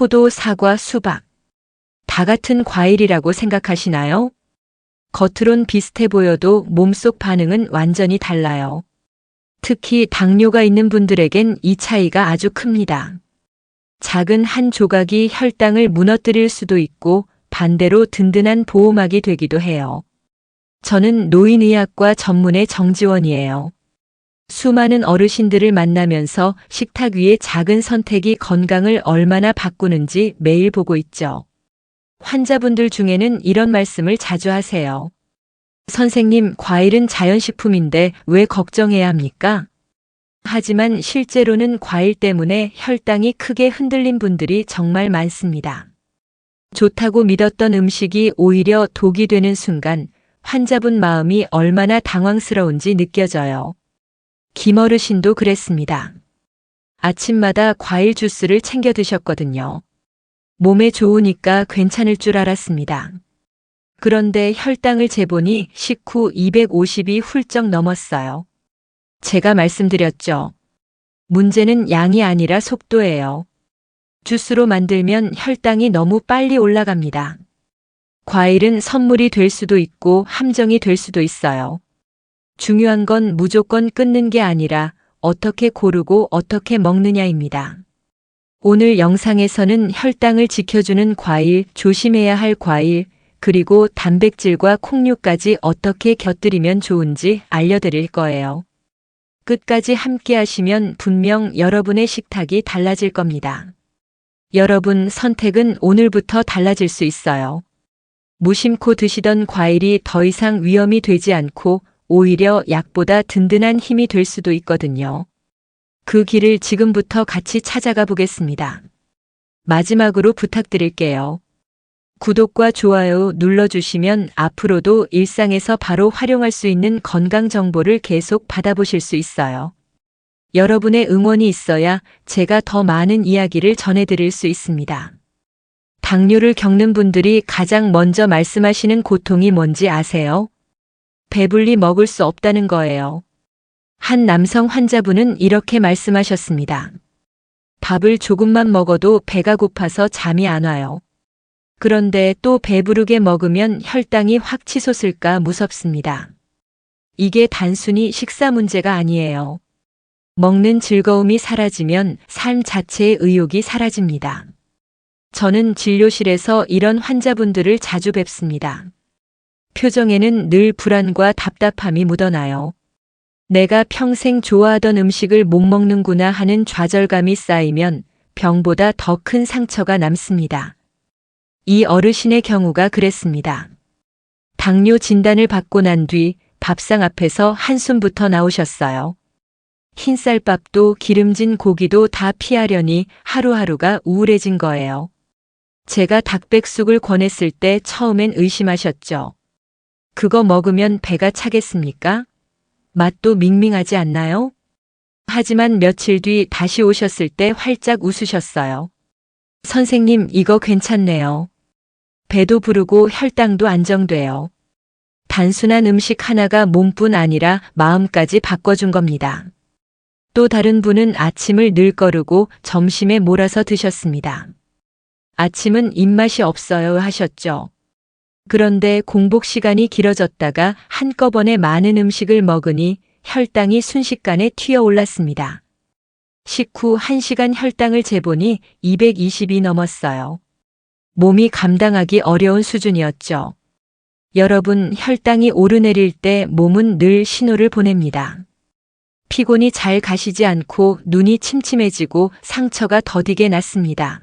포도, 사과, 수박. 다 같은 과일이라고 생각하시나요? 겉으론 비슷해 보여도 몸속 반응은 완전히 달라요. 특히 당뇨가 있는 분들에겐 이 차이가 아주 큽니다. 작은 한 조각이 혈당을 무너뜨릴 수도 있고 반대로 든든한 보호막이 되기도 해요. 저는 노인의학과 전문의 정지원이에요. 수많은 어르신들을 만나면서 식탁 위의 작은 선택이 건강을 얼마나 바꾸는지 매일 보고 있죠. 환자분들 중에는 이런 말씀을 자주 하세요. 선생님, 과일은 자연식품인데 왜 걱정해야 합니까? 하지만 실제로는 과일 때문에 혈당이 크게 흔들린 분들이 정말 많습니다. 좋다고 믿었던 음식이 오히려 독이 되는 순간 환자분 마음이 얼마나 당황스러운지 느껴져요. 김어르신도 그랬습니다. 아침마다 과일 주스를 챙겨 드셨거든요. 몸에 좋으니까 괜찮을 줄 알았습니다. 그런데 혈당을 재보니 식후 250이 훌쩍 넘었어요. 제가 말씀드렸죠. 문제는 양이 아니라 속도예요. 주스로 만들면 혈당이 너무 빨리 올라갑니다. 과일은 선물이 될 수도 있고 함정이 될 수도 있어요. 중요한 건 무조건 끊는 게 아니라 어떻게 고르고 어떻게 먹느냐입니다. 오늘 영상에서는 혈당을 지켜주는 과일, 조심해야 할 과일, 그리고 단백질과 콩류까지 어떻게 곁들이면 좋은지 알려드릴 거예요. 끝까지 함께 하시면 분명 여러분의 식탁이 달라질 겁니다. 여러분 선택은 오늘부터 달라질 수 있어요. 무심코 드시던 과일이 더 이상 위험이 되지 않고 오히려 약보다 든든한 힘이 될 수도 있거든요. 그 길을 지금부터 같이 찾아가 보겠습니다. 마지막으로 부탁드릴게요. 구독과 좋아요 눌러주시면 앞으로도 일상에서 바로 활용할 수 있는 건강 정보를 계속 받아보실 수 있어요. 여러분의 응원이 있어야 제가 더 많은 이야기를 전해드릴 수 있습니다. 당뇨를 겪는 분들이 가장 먼저 말씀하시는 고통이 뭔지 아세요? 배불리 먹을 수 없다는 거예요. 한 남성 환자분은 이렇게 말씀하셨습니다. 밥을 조금만 먹어도 배가 고파서 잠이 안 와요. 그런데 또 배부르게 먹으면 혈당이 확 치솟을까 무섭습니다. 이게 단순히 식사 문제가 아니에요. 먹는 즐거움이 사라지면 삶 자체의 의욕이 사라집니다. 저는 진료실에서 이런 환자분들을 자주 뵙습니다. 표정에는 늘 불안과 답답함이 묻어나요. 내가 평생 좋아하던 음식을 못 먹는구나 하는 좌절감이 쌓이면 병보다 더 큰 상처가 남습니다. 이 어르신의 경우가 그랬습니다. 당뇨 진단을 받고 난 뒤 밥상 앞에서 한숨부터 나오셨어요. 흰쌀밥도 기름진 고기도 다 피하려니 하루하루가 우울해진 거예요. 제가 닭백숙을 권했을 때 처음엔 의심하셨죠. 그거 먹으면 배가 차겠습니까? 맛도 밍밍하지 않나요? 하지만 며칠 뒤 다시 오셨을 때 활짝 웃으셨어요. 선생님, 이거 괜찮네요. 배도 부르고 혈당도 안정돼요. 단순한 음식 하나가 몸뿐 아니라 마음까지 바꿔준 겁니다. 또 다른 분은 아침을 늘 거르고 점심에 몰아서 드셨습니다. 아침은 입맛이 없어요 하셨죠. 그런데 공복 시간이 길어졌다가 한꺼번에 많은 음식을 먹으니 혈당이 순식간에 튀어 올랐습니다. 식후 1시간 혈당을 재보니 220이 넘었어요. 몸이 감당하기 어려운 수준이었죠. 여러분, 혈당이 오르내릴 때 몸은 늘 신호를 보냅니다. 피곤이 잘 가시지 않고 눈이 침침해지고 상처가 더디게 났습니다.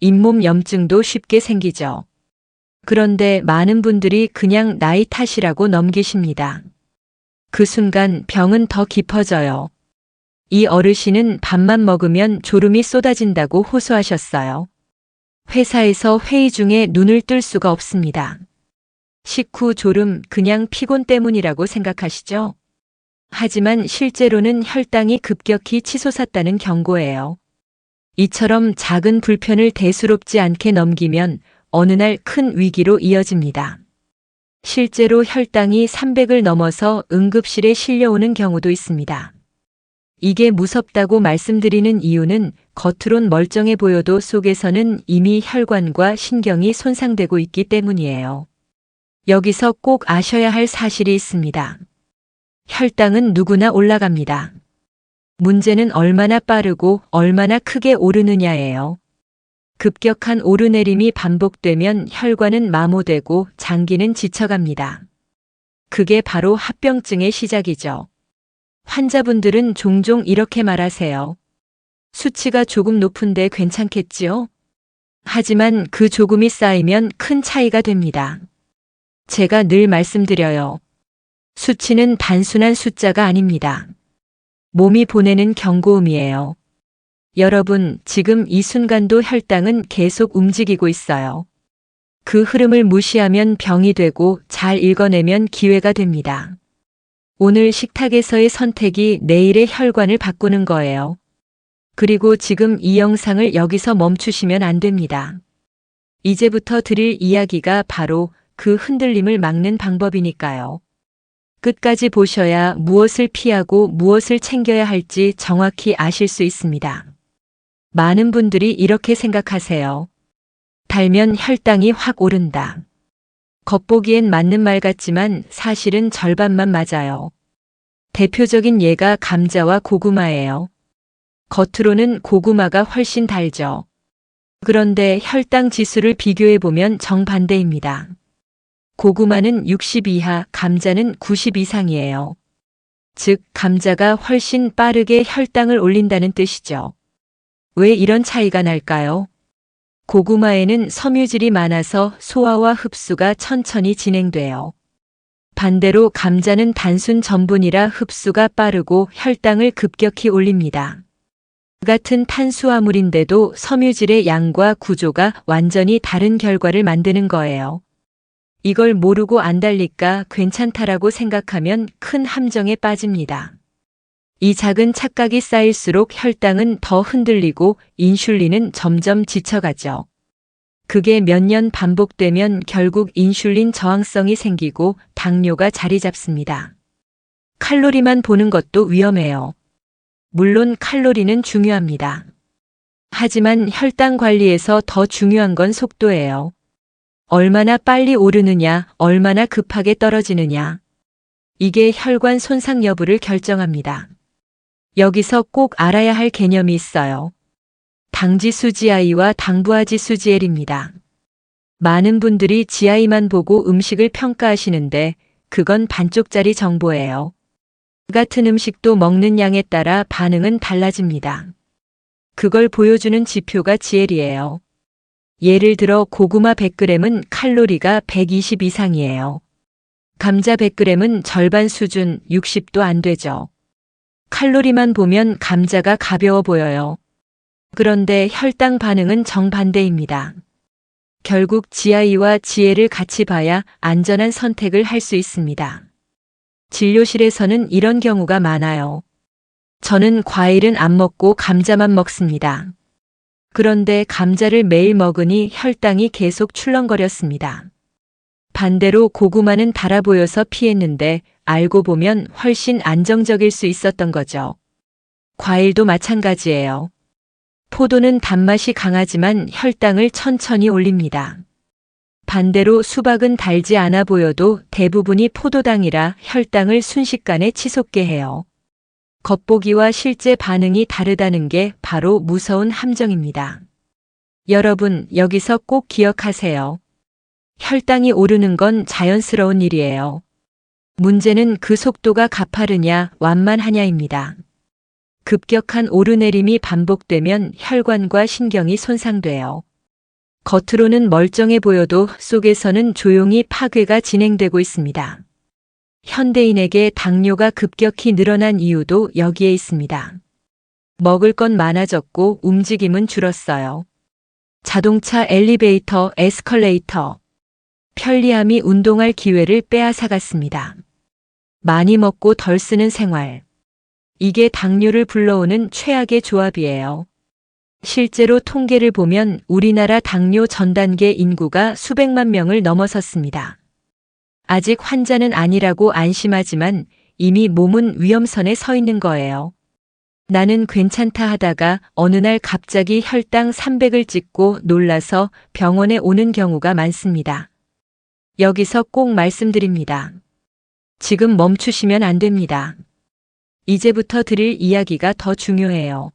잇몸 염증도 쉽게 생기죠. 그런데 많은 분들이 그냥 나이 탓이라고 넘기십니다. 그 순간 병은 더 깊어져요. 이 어르신은 밥만 먹으면 졸음이 쏟아진다고 호소하셨어요. 회사에서 회의 중에 눈을 뜰 수가 없습니다. 식후 졸음 그냥 피곤 때문이라고 생각하시죠? 하지만 실제로는 혈당이 급격히 치솟았다는 경고예요. 이처럼 작은 불편을 대수롭지 않게 넘기면 어느 날 큰 위기로 이어집니다. 실제로 혈당이 300을 넘어서 응급실에 실려오는 경우도 있습니다. 이게 무섭다고 말씀드리는 이유는 겉으론 멀쩡해 보여도 속에서는 이미 혈관과 신경이 손상되고 있기 때문이에요. 여기서 꼭 아셔야 할 사실이 있습니다. 혈당은 누구나 올라갑니다. 문제는 얼마나 빠르고 얼마나 크게 오르느냐예요. 급격한 오르내림이 반복되면 혈관은 마모되고 장기는 지쳐갑니다. 그게 바로 합병증의 시작이죠. 환자분들은 종종 이렇게 말하세요. 수치가 조금 높은데 괜찮겠지요? 하지만 그 조금이 쌓이면 큰 차이가 됩니다. 제가 늘 말씀드려요. 수치는 단순한 숫자가 아닙니다. 몸이 보내는 경고음이에요. 여러분, 지금 이 순간도 혈당은 계속 움직이고 있어요. 그 흐름을 무시하면 병이 되고 잘 읽어내면 기회가 됩니다. 오늘 식탁에서의 선택이 내일의 혈관을 바꾸는 거예요. 그리고 지금 이 영상을 여기서 멈추시면 안 됩니다. 이제부터 드릴 이야기가 바로 그 흔들림을 막는 방법이니까요. 끝까지 보셔야 무엇을 피하고 무엇을 챙겨야 할지 정확히 아실 수 있습니다. 많은 분들이 이렇게 생각하세요. 달면 혈당이 확 오른다. 겉보기엔 맞는 말 같지만 사실은 절반만 맞아요. 대표적인 예가 감자와 고구마예요. 겉으로는 고구마가 훨씬 달죠. 그런데 혈당 지수를 비교해 보면 정반대입니다. 고구마는 60 이하, 감자는 90 이상이에요. 즉, 감자가 훨씬 빠르게 혈당을 올린다는 뜻이죠. 왜 이런 차이가 날까요? 고구마에는 섬유질이 많아서 소화와 흡수가 천천히 진행돼요. 반대로 감자는 단순 전분이라 흡수가 빠르고 혈당을 급격히 올립니다. 같은 탄수화물인데도 섬유질의 양과 구조가 완전히 다른 결과를 만드는 거예요. 이걸 모르고 안 달릴까 괜찮다라고 생각하면 큰 함정에 빠집니다. 이 작은 착각이 쌓일수록 혈당은 더 흔들리고 인슐린은 점점 지쳐가죠. 그게 몇 년 반복되면 결국 인슐린 저항성이 생기고 당뇨가 자리 잡습니다. 칼로리만 보는 것도 위험해요. 물론 칼로리는 중요합니다. 하지만 혈당 관리에서 더 중요한 건 속도예요. 얼마나 빨리 오르느냐, 얼마나 급하게 떨어지느냐. 이게 혈관 손상 여부를 결정합니다. 여기서 꼭 알아야 할 개념이 있어요. 당지수 GI와 당부하지수 GL입니다. 많은 분들이 GI만 보고 음식을 평가하시는데 그건 반쪽짜리 정보예요. 같은 음식도 먹는 양에 따라 반응은 달라집니다. 그걸 보여주는 지표가 GL이에요. 예를 들어 고구마 100g은 칼로리가 120 이상이에요. 감자 100g은 절반 수준 60도 안 되죠. 칼로리만 보면 감자가 가벼워 보여요. 그런데 혈당 반응은 정반대입니다. 결국 GI와 GL을 같이 봐야 안전한 선택을 할 수 있습니다. 진료실에서는 이런 경우가 많아요. 저는 과일은 안 먹고 감자만 먹습니다. 그런데 감자를 매일 먹으니 혈당이 계속 출렁거렸습니다. 반대로 고구마는 달아 보여서 피했는데 알고 보면 훨씬 안정적일 수 있었던 거죠. 과일도 마찬가지예요. 포도는 단맛이 강하지만 혈당을 천천히 올립니다. 반대로 수박은 달지 않아 보여도 대부분이 포도당이라 혈당을 순식간에 치솟게 해요. 겉보기와 실제 반응이 다르다는 게 바로 무서운 함정입니다. 여러분, 여기서 꼭 기억하세요. 혈당이 오르는 건 자연스러운 일이에요. 문제는 그 속도가 가파르냐, 완만하냐입니다. 급격한 오르내림이 반복되면 혈관과 신경이 손상돼요. 겉으로는 멀쩡해 보여도 속에서는 조용히 파괴가 진행되고 있습니다. 현대인에게 당뇨가 급격히 늘어난 이유도 여기에 있습니다. 먹을 건 많아졌고 움직임은 줄었어요. 자동차 엘리베이터, 에스컬레이터. 편리함이 운동할 기회를 빼앗아갔습니다. 많이 먹고 덜 쓰는 생활. 이게 당뇨를 불러오는 최악의 조합이에요. 실제로 통계를 보면 우리나라 당뇨 전 단계 인구가 수백만 명을 넘어섰습니다. 아직 환자는 아니라고 안심하지만 이미 몸은 위험선에 서 있는 거예요. 나는 괜찮다 하다가 어느 날 갑자기 혈당 300을 찍고 놀라서 병원에 오는 경우가 많습니다. 여기서 꼭 말씀드립니다. 지금 멈추시면 안 됩니다. 이제부터 드릴 이야기가 더 중요해요.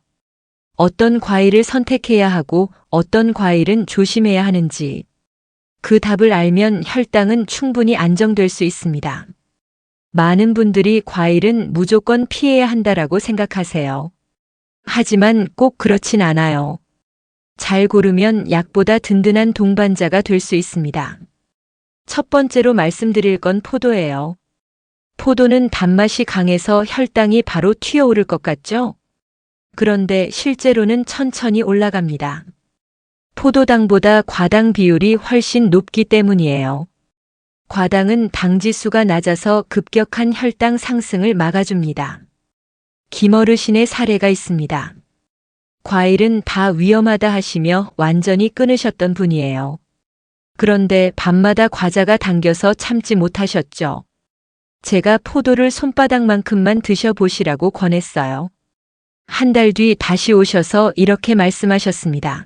어떤 과일을 선택해야 하고 어떤 과일은 조심해야 하는지 그 답을 알면 혈당은 충분히 안정될 수 있습니다. 많은 분들이 과일은 무조건 피해야 한다라고 생각하세요. 하지만 꼭 그렇진 않아요. 잘 고르면 약보다 든든한 동반자가 될 수 있습니다. 첫 번째로 말씀드릴 건 포도예요. 포도는 단맛이 강해서 혈당이 바로 튀어오를 것 같죠? 그런데 실제로는 천천히 올라갑니다. 포도당보다 과당 비율이 훨씬 높기 때문이에요. 과당은 당지수가 낮아서 급격한 혈당 상승을 막아줍니다. 김어르신의 사례가 있습니다. 과일은 다 위험하다 하시며 완전히 끊으셨던 분이에요. 그런데 밤마다 과자가 당겨서 참지 못하셨죠. 제가 포도를 손바닥만큼만 드셔보시라고 권했어요. 한 달 뒤 다시 오셔서 이렇게 말씀하셨습니다.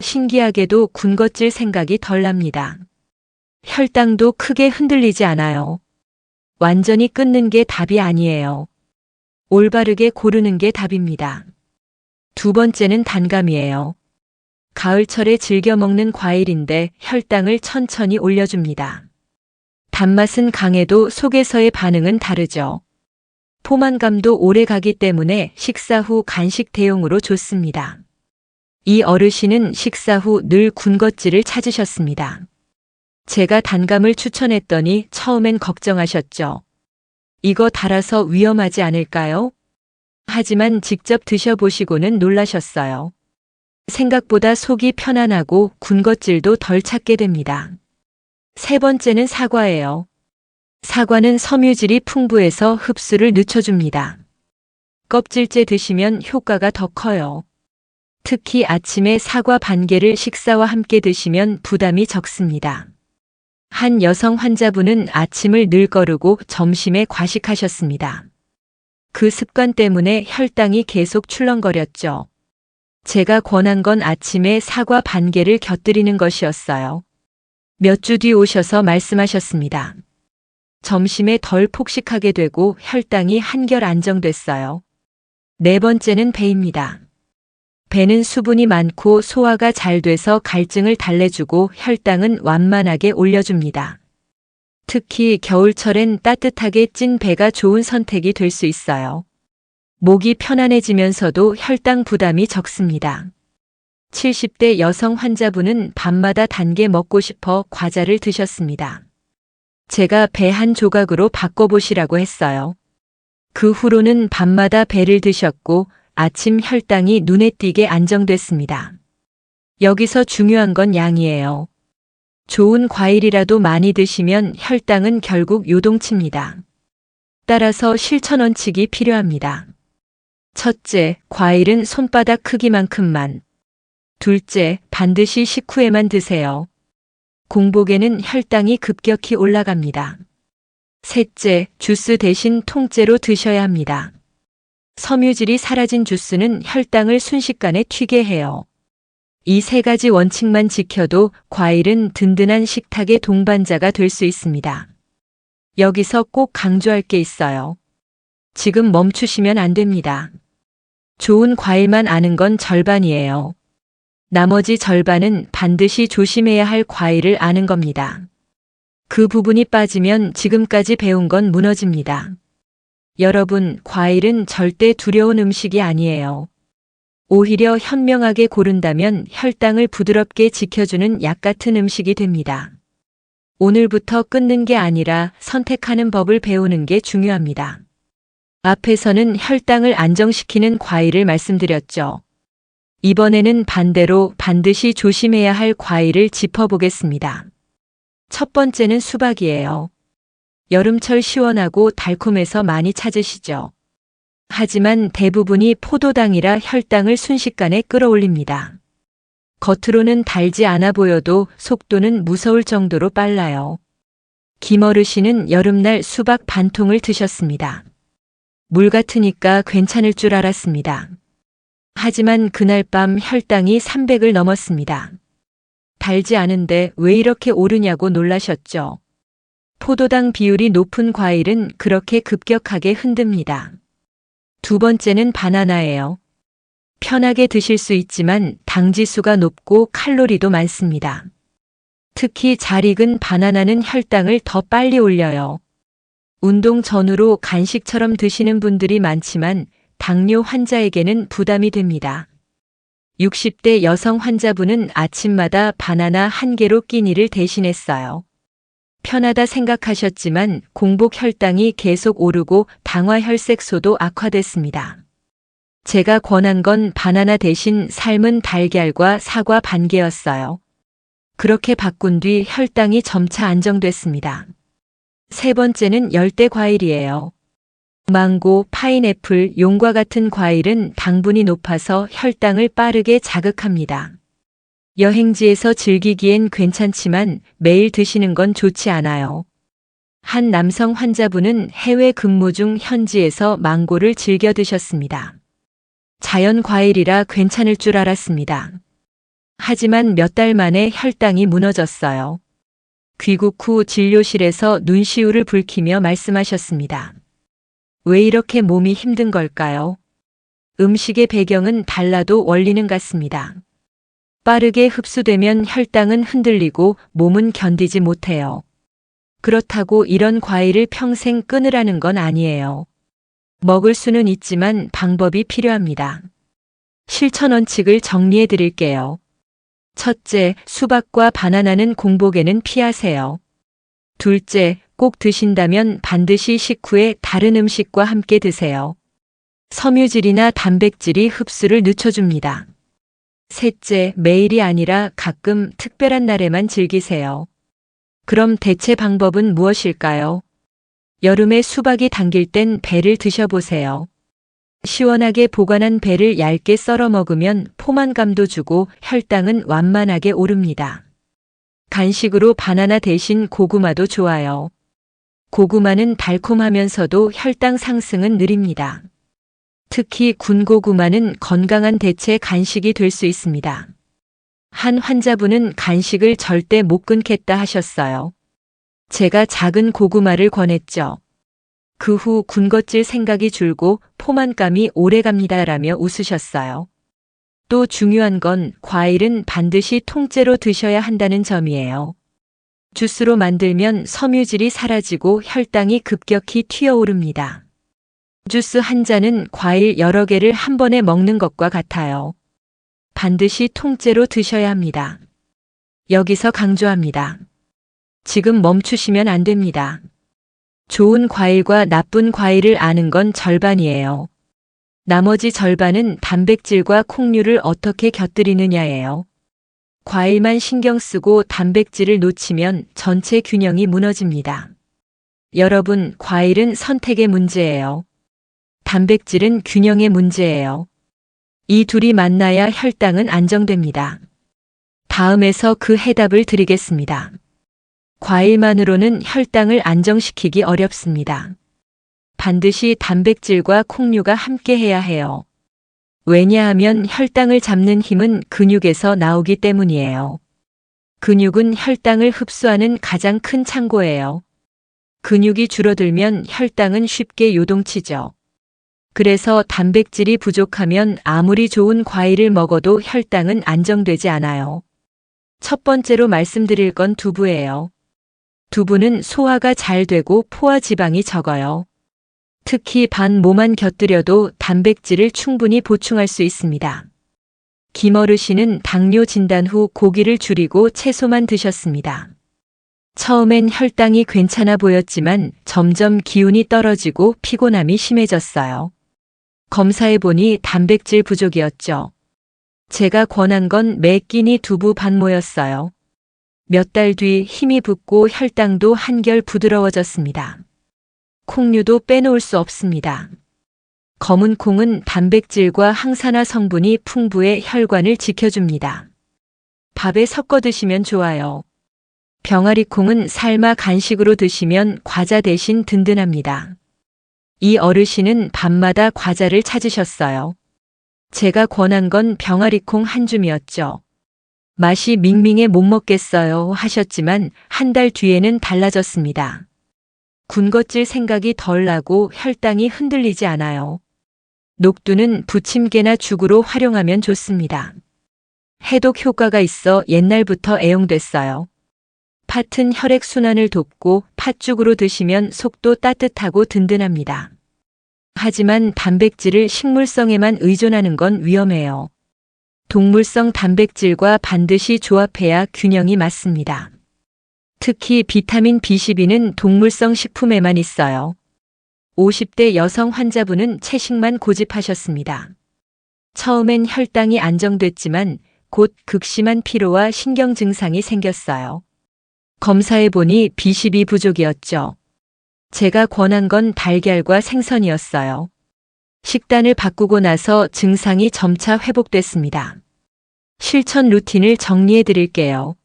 신기하게도 군것질 생각이 덜 납니다. 혈당도 크게 흔들리지 않아요. 완전히 끊는 게 답이 아니에요. 올바르게 고르는 게 답입니다. 두 번째는 단감이에요. 가을철에 즐겨 먹는 과일인데 혈당을 천천히 올려줍니다. 단맛은 강해도 속에서의 반응은 다르죠. 포만감도 오래 가기 때문에 식사 후 간식 대용으로 좋습니다. 이 어르신은 식사 후 늘 군것질을 찾으셨습니다. 제가 단감을 추천했더니 처음엔 걱정하셨죠. 이거 달아서 위험하지 않을까요? 하지만 직접 드셔보시고는 놀라셨어요. 생각보다 속이 편안하고 군것질도 덜 찾게 됩니다. 세 번째는 사과예요. 사과는 섬유질이 풍부해서 흡수를 늦춰줍니다. 껍질째 드시면 효과가 더 커요. 특히 아침에 사과 반 개를 식사와 함께 드시면 부담이 적습니다. 한 여성 환자분은 아침을 늘 거르고 점심에 과식하셨습니다. 그 습관 때문에 혈당이 계속 출렁거렸죠. 제가 권한 건 아침에 사과 반 개를 곁들이는 것이었어요. 몇 주 뒤 오셔서 말씀하셨습니다. 점심에 덜 폭식하게 되고 혈당이 한결 안정됐어요. 네 번째는 배입니다. 배는 수분이 많고 소화가 잘 돼서 갈증을 달래주고 혈당은 완만하게 올려줍니다. 특히 겨울철엔 따뜻하게 찐 배가 좋은 선택이 될 수 있어요. 목이 편안해지면서도 혈당 부담이 적습니다. 70대 여성 환자분은 밤마다 단 게 먹고 싶어 과자를 드셨습니다. 제가 배 한 조각으로 바꿔보시라고 했어요. 그 후로는 밤마다 배를 드셨고 아침 혈당이 눈에 띄게 안정됐습니다. 여기서 중요한 건 양이에요. 좋은 과일이라도 많이 드시면 혈당은 결국 요동칩니다. 따라서 실천 원칙이 필요합니다. 첫째, 과일은 손바닥 크기만큼만. 둘째, 반드시 식후에만 드세요. 공복에는 혈당이 급격히 올라갑니다. 셋째, 주스 대신 통째로 드셔야 합니다. 섬유질이 사라진 주스는 혈당을 순식간에 튀게 해요. 이 세 가지 원칙만 지켜도 과일은 든든한 식탁의 동반자가 될 수 있습니다. 여기서 꼭 강조할 게 있어요. 지금 멈추시면 안 됩니다. 좋은 과일만 아는 건 절반이에요. 나머지 절반은 반드시 조심해야 할 과일을 아는 겁니다. 그 부분이 빠지면 지금까지 배운 건 무너집니다. 여러분, 과일은 절대 두려운 음식이 아니에요. 오히려 현명하게 고른다면 혈당을 부드럽게 지켜주는 약 같은 음식이 됩니다. 오늘부터 끊는 게 아니라 선택하는 법을 배우는 게 중요합니다. 앞에서는 혈당을 안정시키는 과일을 말씀드렸죠. 이번에는 반대로 반드시 조심해야 할 과일을 짚어보겠습니다. 첫 번째는 수박이에요. 여름철 시원하고 달콤해서 많이 찾으시죠. 하지만 대부분이 포도당이라 혈당을 순식간에 끌어올립니다. 겉으로는 달지 않아 보여도 속도는 무서울 정도로 빨라요. 김어르신은 여름날 수박 반 통을 드셨습니다. 물 같으니까 괜찮을 줄 알았습니다. 하지만 그날 밤 혈당이 300을 넘었습니다. 달지 않은데 왜 이렇게 오르냐고 놀라셨죠. 포도당 비율이 높은 과일은 그렇게 급격하게 흔듭니다. 두 번째는 바나나예요. 편하게 드실 수 있지만 당지수가 높고 칼로리도 많습니다. 특히 잘 익은 바나나는 혈당을 더 빨리 올려요. 운동 전후로 간식처럼 드시는 분들이 많지만 당뇨 환자에게는 부담이 됩니다. 60대 여성 환자분은 아침마다 바나나 한 개로 끼니를 대신했어요. 편하다 생각하셨지만 공복 혈당이 계속 오르고 당화 혈색소도 악화됐습니다. 제가 권한 건 바나나 대신 삶은 달걀과 사과 반 개였어요. 그렇게 바꾼 뒤 혈당이 점차 안정됐습니다. 세 번째는 열대 과일이에요. 망고, 파인애플, 용과 같은 과일은 당분이 높아서 혈당을 빠르게 자극합니다. 여행지에서 즐기기엔 괜찮지만 매일 드시는 건 좋지 않아요. 한 남성 환자분은 해외 근무 중 현지에서 망고를 즐겨 드셨습니다. 자연 과일이라 괜찮을 줄 알았습니다. 하지만 몇 달 만에 혈당이 무너졌어요. 귀국 후 진료실에서 눈시울을 붉히며 말씀하셨습니다. 왜 이렇게 몸이 힘든 걸까요? 음식의 배경은 달라도 원리는 같습니다. 빠르게 흡수되면 혈당은 흔들리고 몸은 견디지 못해요. 그렇다고 이런 과일을 평생 끊으라는 건 아니에요. 먹을 수는 있지만 방법이 필요합니다. 실천 원칙을 정리해 드릴게요. 첫째, 수박과 바나나는 공복에는 피하세요. 둘째, 꼭 드신다면 반드시 식후에 다른 음식과 함께 드세요. 섬유질이나 단백질이 흡수를 늦춰줍니다. 셋째, 매일이 아니라 가끔 특별한 날에만 즐기세요. 그럼 대체 방법은 무엇일까요? 여름에 수박이 당길 땐 배를 드셔보세요. 시원하게 보관한 배를 얇게 썰어 먹으면 포만감도 주고 혈당은 완만하게 오릅니다. 간식으로 바나나 대신 고구마도 좋아요. 고구마는 달콤하면서도 혈당 상승은 느립니다. 특히 군고구마는 건강한 대체 간식이 될 수 있습니다. 한 환자분은 간식을 절대 못 끊겠다 하셨어요. 제가 작은 고구마를 권했죠. 그 후 군것질 생각이 줄고 포만감이 오래 갑니다라며 웃으셨어요. 또 중요한 건 과일은 반드시 통째로 드셔야 한다는 점이에요. 주스로 만들면 섬유질이 사라지고 혈당이 급격히 튀어오릅니다. 주스 한 잔은 과일 여러 개를 한 번에 먹는 것과 같아요. 반드시 통째로 드셔야 합니다. 여기서 강조합니다. 지금 멈추시면 안 됩니다. 좋은 과일과 나쁜 과일을 아는 건 절반이에요. 나머지 절반은 단백질과 콩류를 어떻게 곁들이느냐예요. 과일만 신경 쓰고 단백질을 놓치면 전체 균형이 무너집니다. 여러분, 과일은 선택의 문제예요. 단백질은 균형의 문제예요. 이 둘이 만나야 혈당은 안정됩니다. 다음에서 그 해답을 드리겠습니다. 과일만으로는 혈당을 안정시키기 어렵습니다. 반드시 단백질과 콩류가 함께 해야 해요. 왜냐하면 혈당을 잡는 힘은 근육에서 나오기 때문이에요. 근육은 혈당을 흡수하는 가장 큰 창고예요. 근육이 줄어들면 혈당은 쉽게 요동치죠. 그래서 단백질이 부족하면 아무리 좋은 과일을 먹어도 혈당은 안정되지 않아요. 첫 번째로 말씀드릴 건 두부예요. 두부는 소화가 잘 되고 포화 지방이 적어요. 특히 반 모만 곁들여도 단백질을 충분히 보충할 수 있습니다. 김어르신은 당뇨 진단 후 고기를 줄이고 채소만 드셨습니다. 처음엔 혈당이 괜찮아 보였지만 점점 기운이 떨어지고 피곤함이 심해졌어요. 검사해보니 단백질 부족이었죠. 제가 권한 건 매 끼니 두부 반모였어요. 몇 달 뒤 힘이 붙고 혈당도 한결 부드러워졌습니다. 콩류도 빼놓을 수 없습니다. 검은 콩은 단백질과 항산화 성분이 풍부해 혈관을 지켜줍니다. 밥에 섞어 드시면 좋아요. 병아리 콩은 삶아 간식으로 드시면 과자 대신 든든합니다. 이 어르신은 밤마다 과자를 찾으셨어요. 제가 권한 건 병아리 콩 한 줌이었죠. 맛이 밍밍해 못 먹겠어요 하셨지만 한 달 뒤에는 달라졌습니다. 군것질 생각이 덜 나고 혈당이 흔들리지 않아요. 녹두는 부침개나 죽으로 활용하면 좋습니다. 해독 효과가 있어 옛날부터 애용됐어요. 팥은 혈액순환을 돕고 팥죽으로 드시면 속도 따뜻하고 든든합니다. 하지만 단백질을 식물성에만 의존하는 건 위험해요. 동물성 단백질과 반드시 조합해야 균형이 맞습니다. 특히 비타민 B12는 동물성 식품에만 있어요. 50대 여성 환자분은 채식만 고집하셨습니다. 처음엔 혈당이 안정됐지만 곧 극심한 피로와 신경 증상이 생겼어요. 검사해 보니 B12 부족이었죠. 제가 권한 건 달걀과 생선이었어요. 식단을 바꾸고 나서 증상이 점차 회복됐습니다. 실천 루틴을 정리해 드릴게요.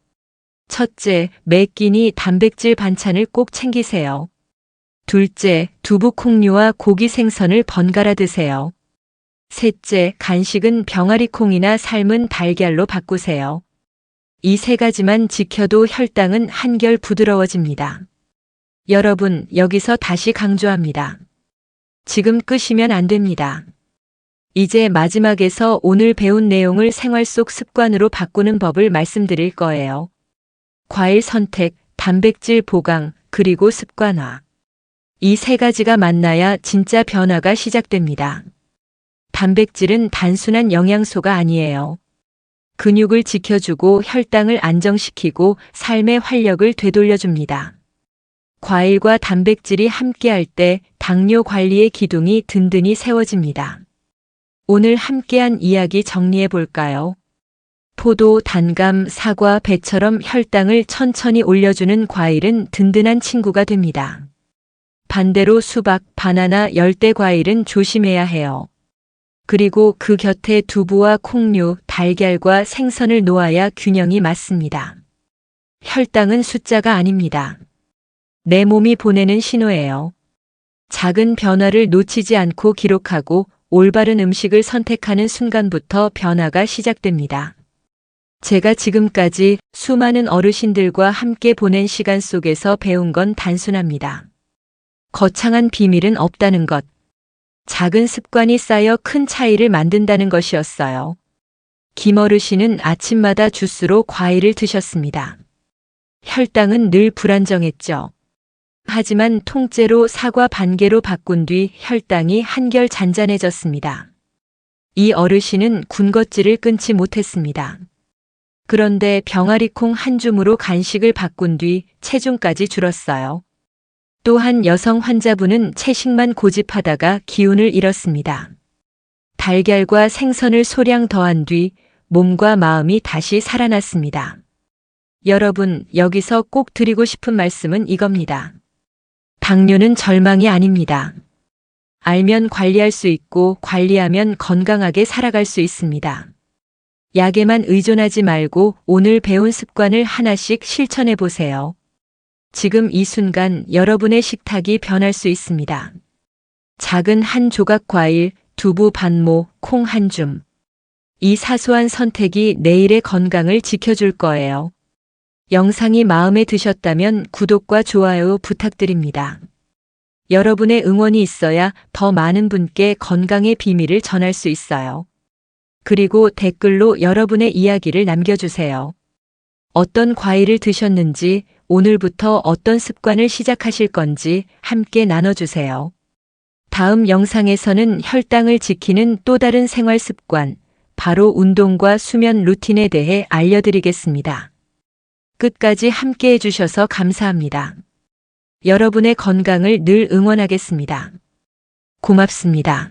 첫째, 매 끼니 단백질 반찬을 꼭 챙기세요. 둘째, 두부 콩류와 고기 생선을 번갈아 드세요. 셋째, 간식은 병아리 콩이나 삶은 달걀로 바꾸세요. 이 세 가지만 지켜도 혈당은 한결 부드러워집니다. 여러분, 여기서 다시 강조합니다. 지금 끄시면 안 됩니다. 이제 마지막에서 오늘 배운 내용을 생활 속 습관으로 바꾸는 법을 말씀드릴 거예요. 과일 선택, 단백질 보강, 그리고 습관화. 이 세 가지가 만나야 진짜 변화가 시작됩니다. 단백질은 단순한 영양소가 아니에요. 근육을 지켜주고 혈당을 안정시키고 삶의 활력을 되돌려줍니다. 과일과 단백질이 함께할 때 당뇨 관리의 기둥이 든든히 세워집니다. 오늘 함께한 이야기 정리해 볼까요? 포도, 단감, 사과, 배처럼 혈당을 천천히 올려주는 과일은 든든한 친구가 됩니다. 반대로 수박, 바나나, 열대 과일은 조심해야 해요. 그리고 그 곁에 두부와 콩류, 달걀과 생선을 놓아야 균형이 맞습니다. 혈당은 숫자가 아닙니다. 내 몸이 보내는 신호예요. 작은 변화를 놓치지 않고 기록하고 올바른 음식을 선택하는 순간부터 변화가 시작됩니다. 제가 지금까지 수많은 어르신들과 함께 보낸 시간 속에서 배운 건 단순합니다. 거창한 비밀은 없다는 것. 작은 습관이 쌓여 큰 차이를 만든다는 것이었어요. 김 어르신은 아침마다 주스로 과일을 드셨습니다. 혈당은 늘 불안정했죠. 하지만 통째로 사과 반 개로 바꾼 뒤 혈당이 한결 잔잔해졌습니다. 이 어르신은 군것질을 끊지 못했습니다. 그런데 병아리콩 한 줌으로 간식을 바꾼 뒤 체중까지 줄었어요. 또한 여성 환자분은 채식만 고집하다가 기운을 잃었습니다. 달걀과 생선을 소량 더한 뒤 몸과 마음이 다시 살아났습니다. 여러분, 여기서 꼭 드리고 싶은 말씀은 이겁니다. 당뇨는 절망이 아닙니다. 알면 관리할 수 있고 관리하면 건강하게 살아갈 수 있습니다. 약에만 의존하지 말고 오늘 배운 습관을 하나씩 실천해 보세요. 지금 이 순간 여러분의 식탁이 변할 수 있습니다. 작은 한 조각 과일, 두부 반모, 콩 한 줌. 이 사소한 선택이 내일의 건강을 지켜줄 거예요. 영상이 마음에 드셨다면 구독과 좋아요 부탁드립니다. 여러분의 응원이 있어야 더 많은 분께 건강의 비밀을 전할 수 있어요. 그리고 댓글로 여러분의 이야기를 남겨주세요. 어떤 과일을 드셨는지, 오늘부터 어떤 습관을 시작하실 건지 함께 나눠주세요. 다음 영상에서는 혈당을 지키는 또 다른 생활 습관, 바로 운동과 수면 루틴에 대해 알려드리겠습니다. 끝까지 함께 해주셔서 감사합니다. 여러분의 건강을 늘 응원하겠습니다. 고맙습니다.